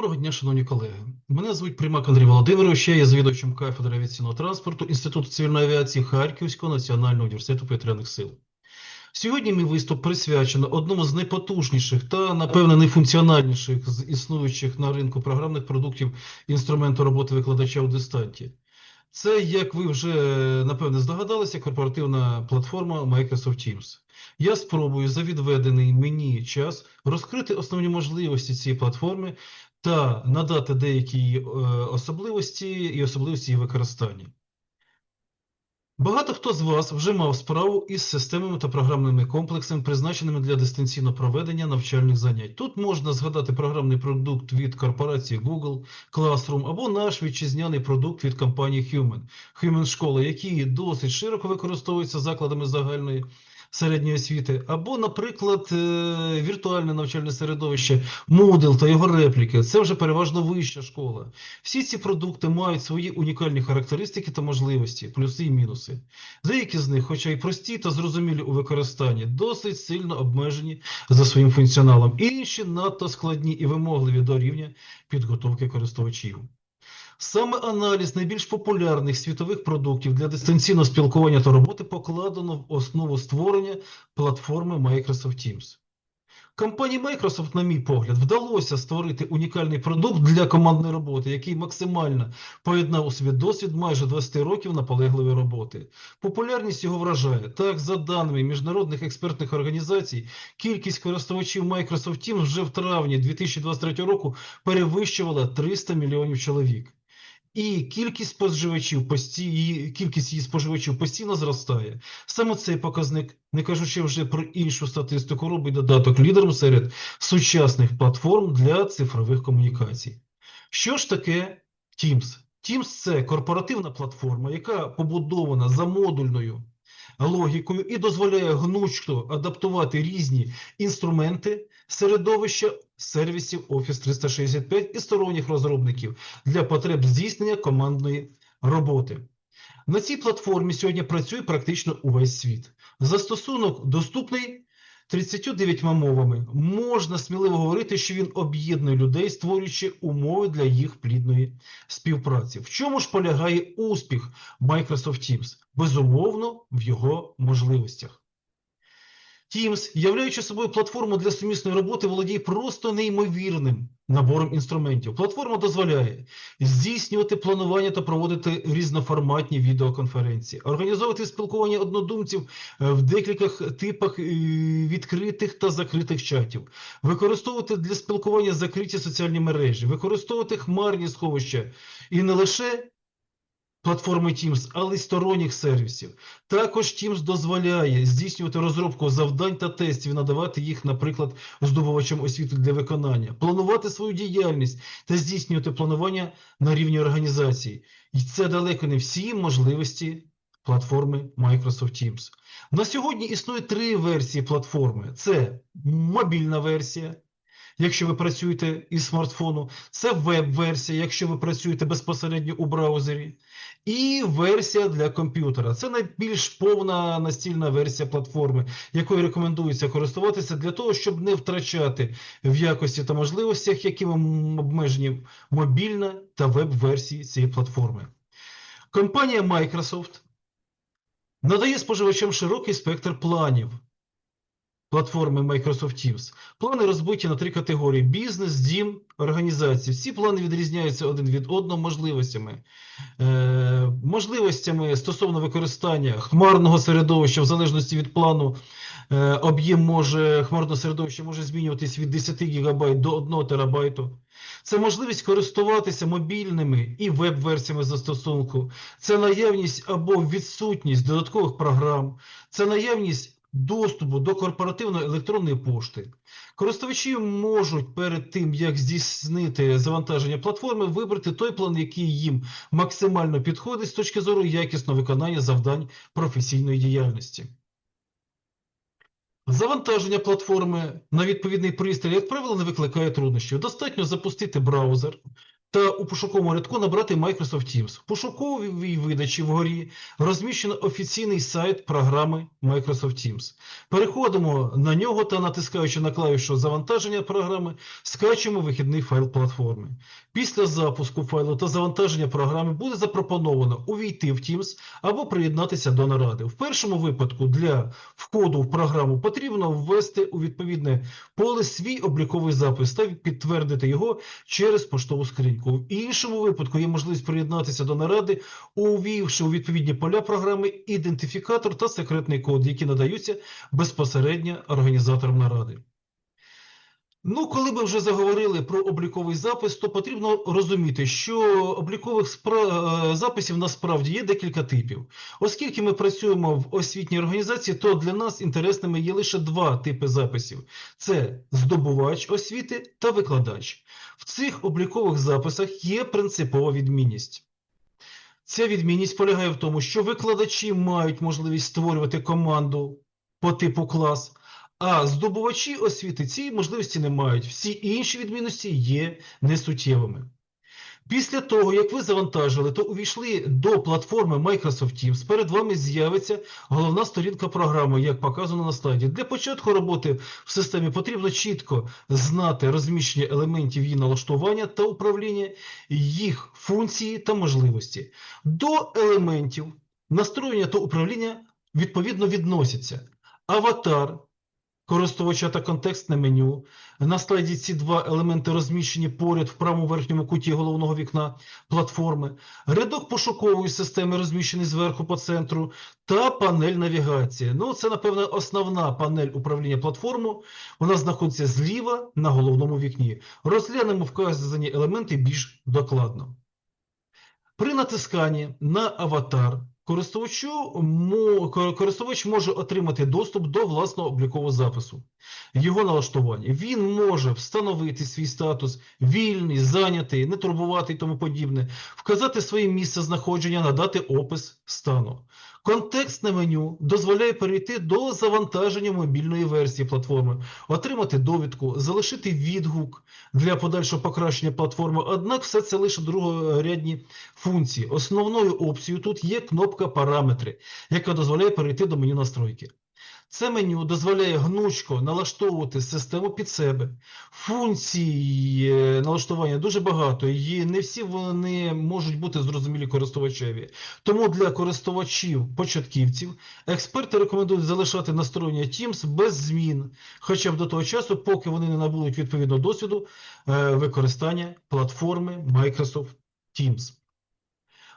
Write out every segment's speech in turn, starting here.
Доброго дня, шановні колеги. Мене звуть Примак Андрій Володимирович, я є завідувачем кафедри авіаційного транспорту Інституту цивільної авіації Харківського національного університету повітряних сил. Сьогодні мій виступ присвячено одному з найпотужніших та, напевне, найфункціональніших з існуючих на ринку програмних продуктів інструменту роботи викладача у дистанті. Це, як ви вже напевне здогадалися, корпоративна платформа Microsoft Teams. Я спробую за відведений мені час розкрити основні можливості цієї платформи та надати деякі її е, особливості і особливості її використання. Багато хто з вас вже мав справу із системами та програмними комплексами, призначеними для дистанційного проведення навчальних занять. Тут можна згадати програмний продукт від корпорації Google, Classroom або наш вітчизняний продукт від компанії Human, Human Школа, які досить широко використовується закладами загальної середньої освіти, або, наприклад, е, віртуальне навчальне середовище Moodle та його репліки. Це вже переважно вища школа. Всі ці продукти мають свої унікальні характеристики та можливості, плюси і мінуси. Деякі з них, хоча й прості та зрозумілі у використанні, досить сильно обмежені за своїм функціоналом. Інші надто складні і вимогливі до рівня підготовки користувачів. Саме аналіз найбільш популярних світових продуктів для дистанційного спілкування та роботи покладено в основу створення платформи Microsoft Teams. Компанії Microsoft, на мій погляд, вдалося створити унікальний продукт для командної роботи, який максимально поєднав у собі досвід майже 20 років наполегливої роботи. Популярність його вражає. Так, за даними міжнародних експертних організацій, кількість користувачів Microsoft Teams вже в травні 2023 року перевищувала 300 мільйонів чоловік. І кількість споживачів пості... її- кількість її споживачів постійно зростає. Саме цей показник, не кажучи вже про іншу статистику, робить додаток лідером серед сучасних платформ для цифрових комунікацій. Що ж таке Teams? Teams – це корпоративна платформа, яка побудована за модульною логікою і дозволяє гнучко адаптувати різні інструменти, середовища сервісів Office 365 і сторонніх розробників для потреб здійснення командної роботи. На цій платформі сьогодні працює практично увесь світ. Застосунок доступний 39 мовами. Можна сміливо говорити, що він об'єднує людей, створюючи умови для їх плідної співпраці. В чому ж полягає успіх Microsoft Teams? Безумовно, в його можливостях. Teams, являючи собою платформу для сумісної роботи, володіє просто неймовірним набором інструментів. Платформа дозволяє здійснювати планування та проводити різноформатні відеоконференції, організовувати спілкування однодумців е, в декілька типах е, відкритих та закритих чатів, використовувати для спілкування закриті соціальні мережі, використовувати хмарні сховища і не лише платформи Teams, але й сторонніх сервісів. Також Teams дозволяє здійснювати розробку завдань та тестів, надавати їх, наприклад, здобувачам освіти для виконання, планувати свою діяльність та здійснювати планування на рівні організації. І це далеко не всі можливості платформи Microsoft Teams. На сьогодні існує три версії платформи: це мобільна версія. Якщо ви працюєте із смартфону, це веб-версія, якщо ви працюєте безпосередньо у браузері, і версія для комп'ютера. Це найбільш повна настільна версія платформи, якою рекомендується користуватися для того, щоб не втрачати в якості та можливостях, якими м- обмежені мобільна та веб-версії цієї платформи. Компанія Microsoft надає споживачам широкий спектр планів платформи Microsoft Teams. Плани розбиті на три категорії: бізнес, дім, організації. Всі плани відрізняються один від одного можливостями. Е, можливостями стосовно використання хмарного середовища в залежності від плану. е, Об'єм може хмарного середовища може змінюватись від 10 ГБ до 1 ТБ. Це можливість користуватися мобільними і веб-версіями застосунку. Це наявність або відсутність додаткових програм. Це наявність доступу до корпоративної електронної пошти. Користувачі можуть перед тим, як здійснити завантаження платформи, вибрати той план, який їм максимально підходить з точки зору якісного виконання завдань професійної діяльності. Завантаження платформи на відповідний пристрій, як правило, не викликає труднощів. Достатньо запустити браузер, та у пошуковому рядку набрати Microsoft Teams. В пошуковій видачі вгорі розміщено офіційний сайт програми Microsoft Teams. Переходимо на нього та натискаючи на клавішу завантаження програми, скачуємо вихідний файл платформи. Після запуску файлу та завантаження програми буде запропоновано увійти в Teams або приєднатися до наради. В першому випадку для входу в програму потрібно ввести у відповідне поле свій обліковий запис та підтвердити його через поштову скриньку. В іншому випадку є можливість приєднатися до наради, увівши у відповідні поля програми ідентифікатор та секретний код, які надаються безпосередньо організаторам наради. Ну, коли ми вже заговорили про обліковий запис, то потрібно розуміти, що облікових спра- е, записів насправді є декілька типів. Оскільки ми працюємо в освітній організації, то для нас інтересними є лише два типи записів: це здобувач освіти та викладач. В цих облікових записах є принципова відмінність. Ця відмінність полягає в тому, що викладачі мають можливість створювати команду по типу клас, а здобувачі освіти цієї можливості не мають. Всі інші відмінності є несуттєвими. Після того, як ви завантажили, то увійшли до платформи Microsoft Teams, перед вами з'явиться головна сторінка програми, як показано на слайді. Для початку роботи в системі потрібно чітко знати розміщення елементів її налаштування та управління, їх функції та можливості. До елементів настроєння та управління відповідно відносяться аватар, користувача та контекстне меню. На слайді ці два елементи розміщені поряд в правому верхньому куті головного вікна платформи, рядок пошукової системи розміщений зверху по центру, та панель навігації. Ну, це, напевно, основна панель управління платформою. Вона знаходиться зліва на головному вікні. Розглянемо вказані елементи більш докладно. При натисканні на аватар користувачу, користувач може отримати доступ до власного облікового запису, його налаштування. Він може встановити свій статус вільний, зайнятий, не турбувати і тому подібне, вказати своє місце знаходження, надати опис стану. Контекстне меню дозволяє перейти до завантаження мобільної версії платформи, отримати довідку, залишити відгук для подальшого покращення платформи. Однак все це лише другорядні функції. Основною опцією тут є кнопка Параметри, яка дозволяє перейти до меню настройки. Це меню дозволяє гнучко налаштовувати систему під себе. Функцій е, налаштування дуже багато, і не всі вони можуть бути зрозумілі користувачеві. Тому для користувачів-початківців експерти рекомендують залишати настроєння Teams без змін, хоча б до того часу, поки вони не набудуть відповідного досвіду е, використання платформи Microsoft Teams.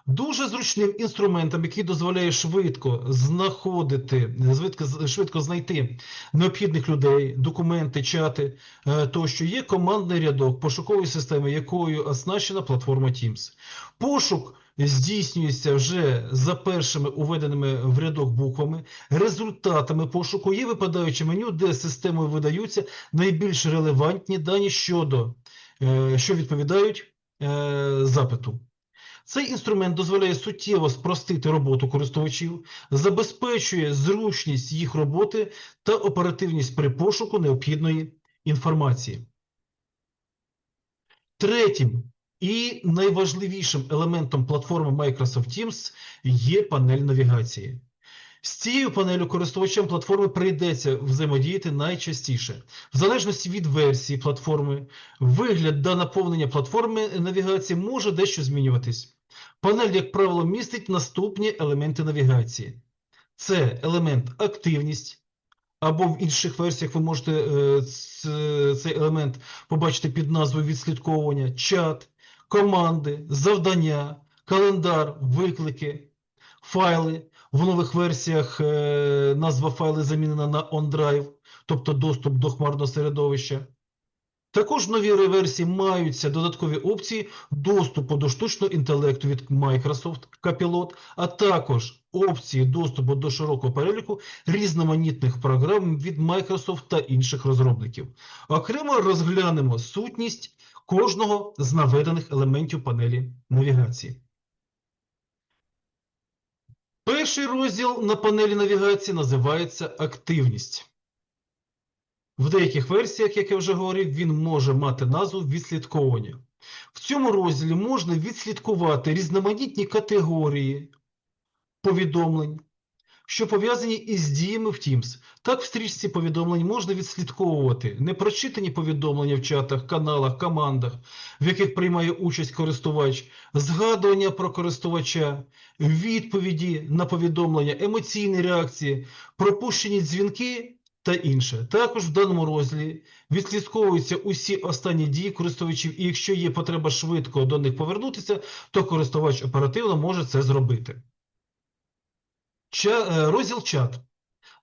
Дуже зручним інструментом, який дозволяє швидко знаходити, швидко, швидко знайти необхідних людей, документи, чати е, тощо, є командний рядок пошукової системи, якою оснащена платформа Teams. Пошук здійснюється вже за першими уведеними в рядок буквами. Результатами пошуку є випадаюче меню, де системою видаються найбільш релевантні дані щодо, е, що відповідають е, запиту. Цей інструмент дозволяє суттєво спростити роботу користувачів, забезпечує зручність їх роботи та оперативність при пошуку необхідної інформації. Третім і найважливішим елементом платформи Microsoft Teams є панель навігації. З цією панелю користувачам платформи прийдеться взаємодіяти найчастіше. В залежності від версії платформи, вигляд та наповнення платформи навігації може дещо змінюватись. Панель, як правило, містить наступні елементи навігації. Це елемент активність, або в інших версіях ви можете е, цей елемент побачити під назвою відслідковування, чат, команди, завдання, календар, виклики, файли. В нових версіях е, назва файли замінена на OnDrive, тобто доступ до хмарного середовища. Також в новій версії маються додаткові опції доступу до штучного інтелекту від Microsoft Copilot, а також опції доступу до широкого переліку різноманітних програм від Microsoft та інших розробників. Окремо розглянемо сутність кожного з наведених елементів панелі навігації. Перший розділ на панелі навігації називається Активність. В деяких версіях, як я вже говорив, він може мати назву відслідковування. В цьому розділі можна відслідкувати різноманітні категорії повідомлень, що пов'язані із діями в Teams. Так, в стрічці повідомлень можна відслідковувати непрочитані повідомлення в чатах, каналах, командах, в яких приймає участь користувач, згадування про користувача, відповіді на повідомлення, емоційні реакції, пропущені дзвінки та інше. Також в даному розділі відслідковуються усі останні дії користувачів, і якщо є потреба швидко до них повернутися, то користувач оперативно може це зробити. Ча- е, розділ чат.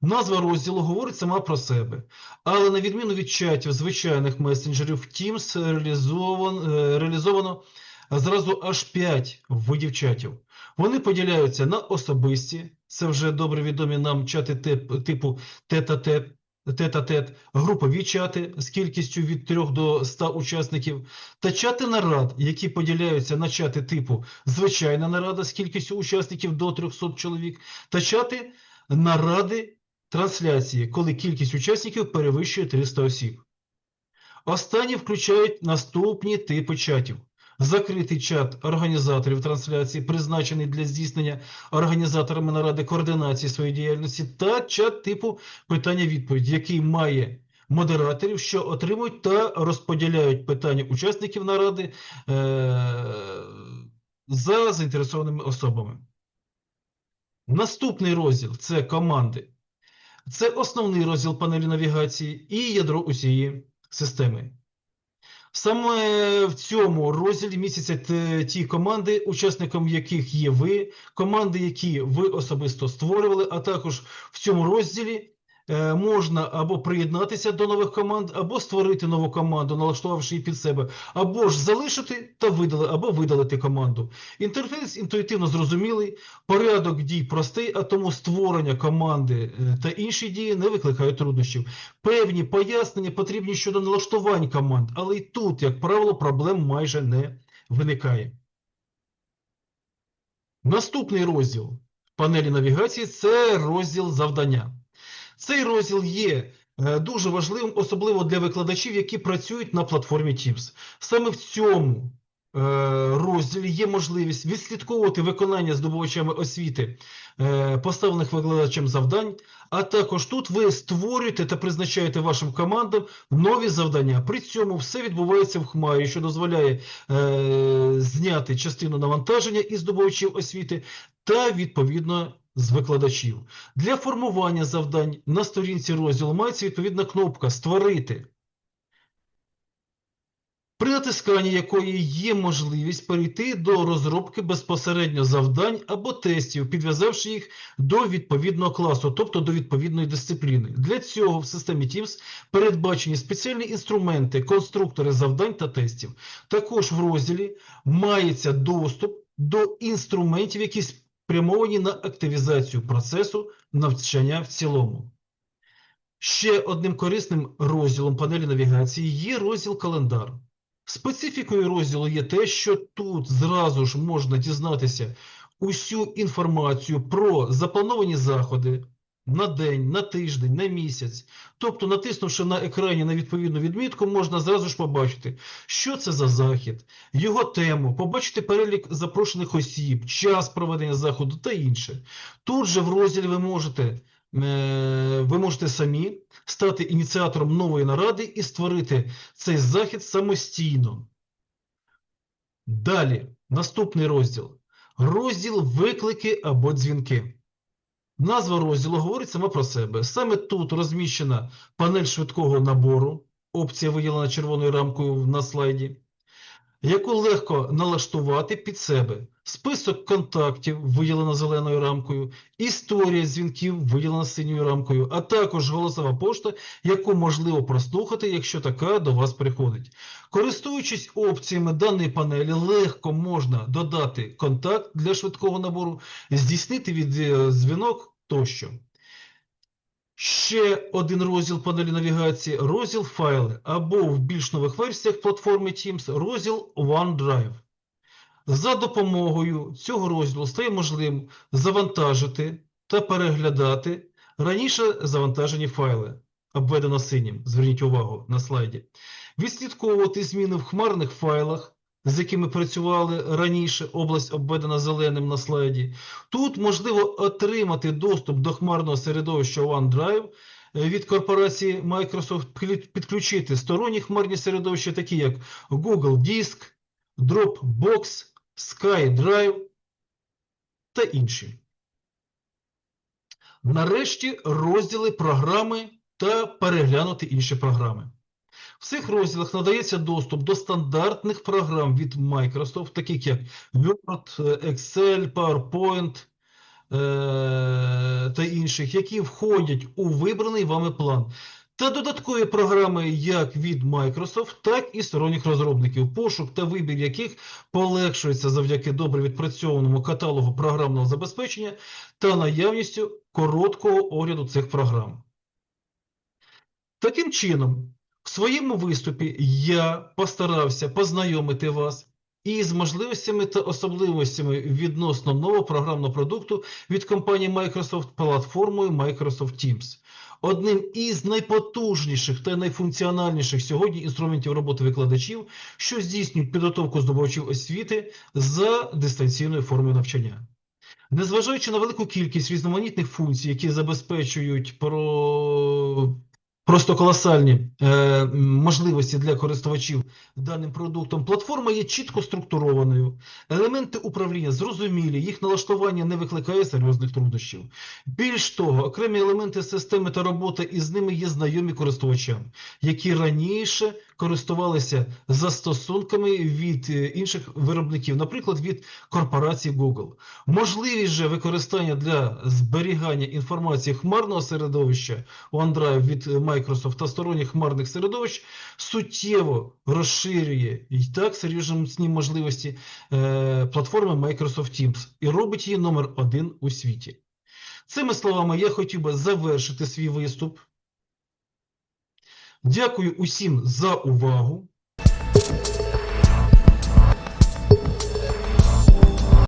Назва розділу говорить сама про себе. Але на відміну від чатів звичайних месенджерів, в Teams реалізовано, е, реалізовано зразу аж 5 видів чатів. Вони поділяються на особисті, це вже добре відомі нам чати тип- типу тет-а-тет, тет-а-тет, групові чати з кількістю від 3 до 100 учасників, та чати нарад, які поділяються на чати типу звичайна нарада з кількістю учасників до 300 чоловік, та чати наради трансляції, коли кількість учасників перевищує 300 осіб. Останні включають наступні типи чатів. Закритий чат організаторів трансляції, призначений для здійснення організаторами наради координації своєї діяльності, та чат типу питання-відповідь, який має модераторів, що отримують та розподіляють питання учасників наради е- за заінтересованими особами. Наступний розділ це команди. Це основний розділ панелі навігації і ядро усієї системи. Саме в цьому розділі містяться ті команди, учасником яких є ви, команди, які ви особисто створювали, а також в цьому розділі можна або приєднатися до нових команд, або створити нову команду, налаштувавши її під себе, або ж залишити та видалити, або видалити команду. Інтерфейс інтуїтивно зрозумілий, порядок дій простий, а тому створення команди е, та інші дії не викликають труднощів. Певні пояснення потрібні щодо налаштувань команд, але і тут, як правило, проблем майже не виникає. Наступний розділ панелі навігації це розділ завдання. Цей розділ є е, дуже важливим, особливо для викладачів, які працюють на платформі Teams. Саме в цьому е, розділі є можливість відслідковувати виконання здобувачами освіти е, поставлених викладачем завдань, а також тут ви створюєте та призначаєте вашим командам нові завдання. При цьому все відбувається в Хмарі, що дозволяє зняти частину навантаження із здобувачів освіти та відповідно з викладачів. Для формування завдань на сторінці розділу мається відповідна кнопка Створити. При натисканні якої є можливість перейти до розробки безпосередньо завдань або тестів, підв'язавши їх до відповідного класу, тобто до відповідної дисципліни. Для цього в системі Teams передбачені спеціальні інструменти, конструктори завдань та тестів. Також в розділі мається доступ до інструментів, які спрямовані на активізацію процесу навчання в цілому. Ще одним корисним розділом панелі навігації є розділ календар. Специфікою розділу є те, що тут зразу ж можна дізнатися усю інформацію про заплановані заходи на день, на тиждень, на місяць. Тобто, натиснувши на екрані на відповідну відмітку, можна зразу ж побачити, що це за захід, його тему, побачити перелік запрошених осіб, час проведення заходу та інше. Тут же в розділі ви можете е, ви можете самі стати ініціатором нової наради і створити цей захід самостійно. Далі, наступний розділ. Розділ виклики або дзвінки. Назва розділу говорить сама про себе. Саме тут розміщена панель швидкого набору, опція виділена червоною рамкою на слайді, яку легко налаштувати під себе. Список контактів виділено зеленою рамкою, історія дзвінків виділена синьою рамкою, а також голосова пошта, яку можливо прослухати, якщо така до вас приходить. Користуючись опціями даної панелі, легко можна додати контакт для швидкого набору, здійснити відеодзвінок тощо. Ще один розділ панелі навігації – розділ файли, або в більш нових версіях платформи Teams розділ OneDrive. За допомогою цього розділу стає можливим завантажити та переглядати раніше завантажені файли, обведено синім, зверніть увагу на слайді, відслідковувати зміни в хмарних файлах з якими працювали раніше, область обведена зеленим на слайді. Тут можливо отримати доступ до хмарного середовища OneDrive від корпорації Microsoft, підключити сторонні хмарні середовища, такі як Google Disk, Dropbox, SkyDrive та інші. Нарешті розділи програми та переглянути інші програми. В цих розділах надається доступ до стандартних програм від Microsoft, таких як Word, Excel, PowerPoint е, та інших, які входять у вибраний вами план. Та додаткові програми як від Microsoft, так і сторонніх розробників, пошук та вибір яких полегшується завдяки добре відпрацьованому каталогу програмного забезпечення та наявністю короткого огляду цих програм. Таким чином, в своєму виступі я постарався познайомити вас із можливостями та особливостями відносно нового програмного продукту від компанії Microsoft платформою Microsoft Teams. Одним із найпотужніших та найфункціональніших сьогодні інструментів роботи викладачів, що здійснюють підготовку здобувачів освіти за дистанційною формою навчання. Незважаючи на велику кількість різноманітних функцій, які забезпечують про... просто колосальні е, можливості для користувачів даним продуктом, платформа є чітко структурованою. Елементи управління зрозумілі, їх налаштування не викликає серйозних труднощів. Більш того, окремі елементи системи та роботи із ними є знайомі користувачам, які раніше користувалися застосунками від е, інших виробників, наприклад, від корпорації Google. Можливість же використання для зберігання інформації хмарного середовища OneDrive від е, Microsoft та сторонніх хмарних середовищ суттєво розширює і так серйозні можливості е, платформи Microsoft Teams і робить її номер один у світі. Цими словами я хотів би завершити свій виступ. Дякую усім за увагу.